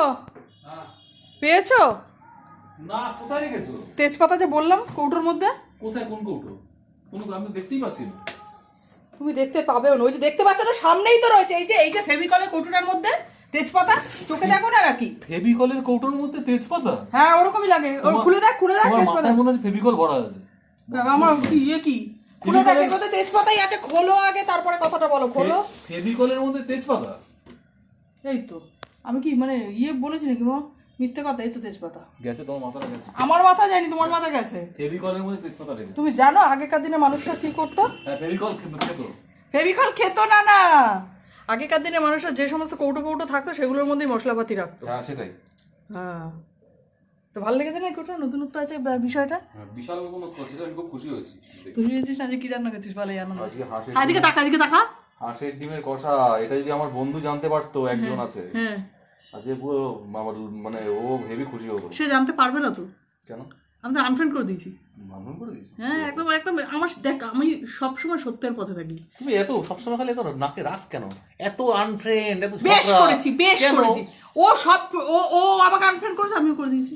গো? পেয়েছ? না কোথায় রেখেছো? তেজপাতা যে বললাম কৌটোর মধ্যে? কোথায় কোন কৌটো? কোন আমি দেখতেই পাচ্ছি না। তুমি দেখতে পাবেও না। ওই যে দেখতে পাচ্ছ না সামনেই তো রয়েছে। এই যে এই যে ফেভিকলের কৌটোটার মধ্যে তেজপাতা চোখে দেখো না নাকি? ফেভিকলের কৌটোর মধ্যে তেজপাতা? হ্যাঁ ওরকমই লাগে। ওর খুলে দেখ খুলে দেখ তেজপাতা। মনে হচ্ছে ফেভিকল ভরা আছে। আমার কি ইয়ে কি? খুলে দেখ এর মধ্যে তেজপাতাই আছে। খোলো আগে তারপরে কথাটা বলো খোলো। ফেভিকলের মধ্যে তেজপাতা? এই তো। আমি কি মানে ইয়ে বলেছি নাকি মা? মিথ্যে কথা এই তো তেজপাতা। গেছে তোমার মাথাটা গেছে। আমার মাথা যায়নি তোমার মাথা গেছে। ফেভিকলের মধ্যে তেজপাতা রেখেছে। তুমি জানো আগেকার দিনে মানুষরা কি করতো? হ্যাঁ ফেভিকল খেতো ফেভিকল খেত না না। আগেকার দিনে মানুষরা যে সমস্ত কৌটো কৌটো থাকতো সেগুলোর মধ্যেই মশলাপাতি রাখতো। হ্যাঁ সেটাই। হ্যাঁ। তো ভালো লেগেছে না কৌটো নতুনত্ব আছে বিষয়টা? হ্যাঁ, বিশাল কোনো করছিস আমি খুব খুশি হয়েছি। তুই ভেবেছিস না যে কি রান্না করছিস? ভালো আনন্দ আজকে তাকা এদিকে তাকা। হাঁসের ডিমের কষা এটা যদি আমার বন্ধু জানতে পারতো একজন আছে। হ্যাঁ। আজকে পুরো আমার মানে ও হেভি খুশি হতো। সে জানতে পারবে না তো? কেন? আমি তো আনফ্রেন্ড করে দিয়েছি। হ্যাঁ একদম একদম আমার দেখ আমি সবসময় সত্যের পথে থাকি। তুমি এত সবসময় খালি এত নাকে রাখ কেন? এত আনফ্রেন্ড এত বেশ করেছি বেশ করেছি। ও সব ও ও আমাকে আনফ্রেন্ড করেছে আমিও করে দিয়েছি।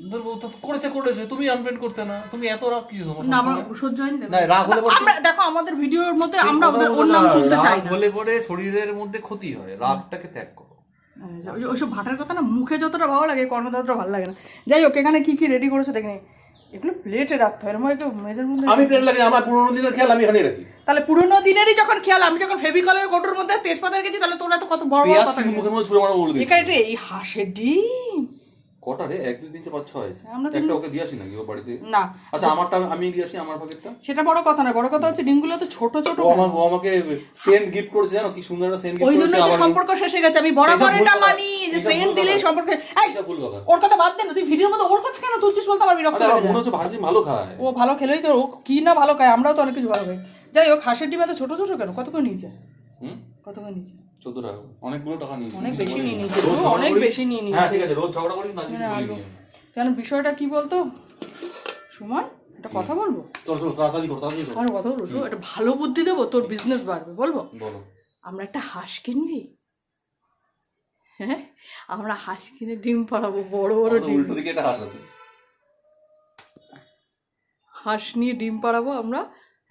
করেছে করেছে তুমি আনফ্রেন্ড করতে না। তুমি এত রাগ কিছু তোমার না আমার সহ্য হয়নি না, রাগ হলে আমরা দেখো আমাদের ভিডিওর মধ্যে আমরা ওদের ওর নাম শুনতে চাই না। পরে শরীরের মধ্যে ক্ষতি হয় রাগটাকে ত্যাগ করো। ওইসব ভাটার কথা না মুখে যতটা ভালো লাগে কর্মে ততটা ভালো লাগে না। যাই হোক এখানে কি কি রেডি করেছ দেখে। এগুলো প্লেটে রাখতে হয় এরকম একটু মেজের মধ্যে আমি প্লেট লাগে আমার পুরোনো দিনের খেয়াল আমি এখানে রাখি। তাহলে পুরোনো দিনেরই যখন খেয়াল আমি যখন ফেভিকলের কোটোর মধ্যে তেজপাতা রেখেছি তাহলে তোরা তো কত বড় বড় কথা মুখের মধ্যে ছুড়ে মারা বলে দিই এই হাসের ডিম। কটা রে এক দুই তিন চার পাঁচ ছয়। একটা ওকে দিয়ে আসি নাকি ও বাড়িতে? না। আচ্ছা আমারটা আমি দিয়ে আসি আমার সেটা বড় কথা না বড় কথা হচ্ছে ডিমগুলো তো ছোট ছোট ও ও আমাকে সেন্ট গিফট করেছে জানো? কি সুন্দর একটা সেন্ট গিফট ওই তো সম্পর্ক শেষ হয়ে গেছে। আমি বরাবর এটা মানি যে সেন্ট ভুল সম্পর্ক এই ওর কথা বাদ দে না তুই ভিডিওর মধ্যে ওর কথা কেন তুলছিস বলতে? আমার বিরক্ত লাগে মনে হচ্ছে ভালো খায়। ও ভালো খেলেই তো ও কি না ভালো খায় আমরাও তো অনেক কিছু ভালো খাই। যাই হোক হাঁসের ডিম এত ছোট ছোট কেন? কত করে নিয়েছে? হুম? কত করে নিয়েছে? চোদ্দ টাকা অনেকগুলো টাকা নিয়েছি অনেক বেশি নিয়ে নিয়েছে। অনেক বেশি নিয়ে হ্যাঁ ঠিক আছে রোজ ঝগড়া না হ্যাঁ। নিয়ে। কেন বিষয়টা কি বলতো? সুমন একটা কথা বলব? চল চল তাড়াতাড়ি করো তাড়াতাড়ি করো। আমার কথা বলব শোন, একটা ভালো বুদ্ধি দেবো তোর বিজনেস বাড়বে বলব? বলো। আমরা একটা হাঁস কিনবি? হ্যাঁ আমরা হাঁস কিনে ডিম পাড়াবো বড় বড় ডিম। উল্টো দিকে একটা হাঁস আছে। হাঁস নিয়ে ডিম পাড়াবো আমরা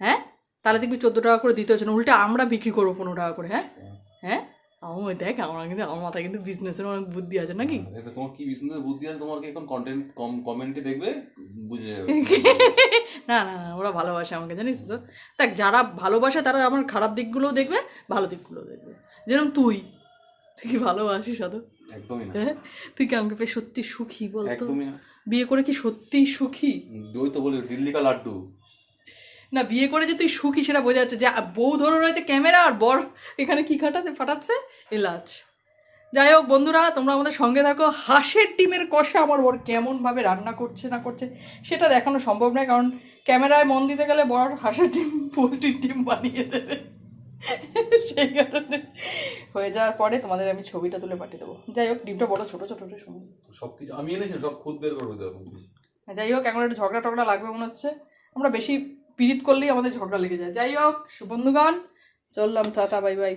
হ্যাঁ? তাহলে দেখবি চোদ্দ টাকা করে দিতে হচ্ছে না উল্টে আমরা বিক্রি করব পনেরো টাকা করে হ্যাঁ? হ্যাঁ? আমার দেখ আমার কিন্তু আমার মাথায় কিন্তু বিজনেসের অনেক বুদ্ধি আছে নাকি? তোমার কি বিজনেস বুদ্ধি আছে? তোমার কি এখন কন্টেন্ট কম কমেন্টে দেখবে বুঝে যাবে। না না না ওরা ভালোবাসে আমাকে জানিস তো। দেখ যারা ভালোবাসে তারা আমার খারাপ দিকগুলোও দেখবে ভালো দিকগুলোও দেখবে। যেরকম তুই তুই কি ভালোবাসিস অত একদমই না। হ্যাঁ? তুই কি আমাকে পেয়ে সত্যি সুখী বলতো? একদমই না। বিয়ে করে কি সত্যি সুখী? ওই তো বলি দিল্লি কা লাড্ডু। না বিয়ে করে যে তুই সুখী সেটা বোঝা যাচ্ছে। যে বউ ধরে রয়েছে ক্যামেরা আর বর এখানে কি খাটাচ্ছে ফাটাচ্ছে? এলাচ। যাই হোক বন্ধুরা তোমরা আমাদের সঙ্গে থাকো। হাঁসের ডিমের কষা আমার বর কেমনভাবে রান্না করছে না করছে সেটা দেখানো সম্ভব নয় কারণ ক্যামেরায় মন দিতে গেলে বর হাঁসের ডিম পোলট্রির ডিম বানিয়ে দেবে। সেই কারণে হয়ে যাওয়ার পরে তোমাদের আমি ছবিটা তুলে পাঠিয়ে দেবো। যাই হোক ডিমটা বড় ছোটো ছোটো শুনুন সব কিছু আমি এনেছি সব খুদ বের করবে যাই হোক এখন একটা ঝগড়া টগড়া লাগবে মনে হচ্ছে। আমরা বেশি পীড়িত করলেই আমাদের ঝগড়া লেগে যায়। যাই হোক বন্ধুগণ চললাম টাটা বাই বাই।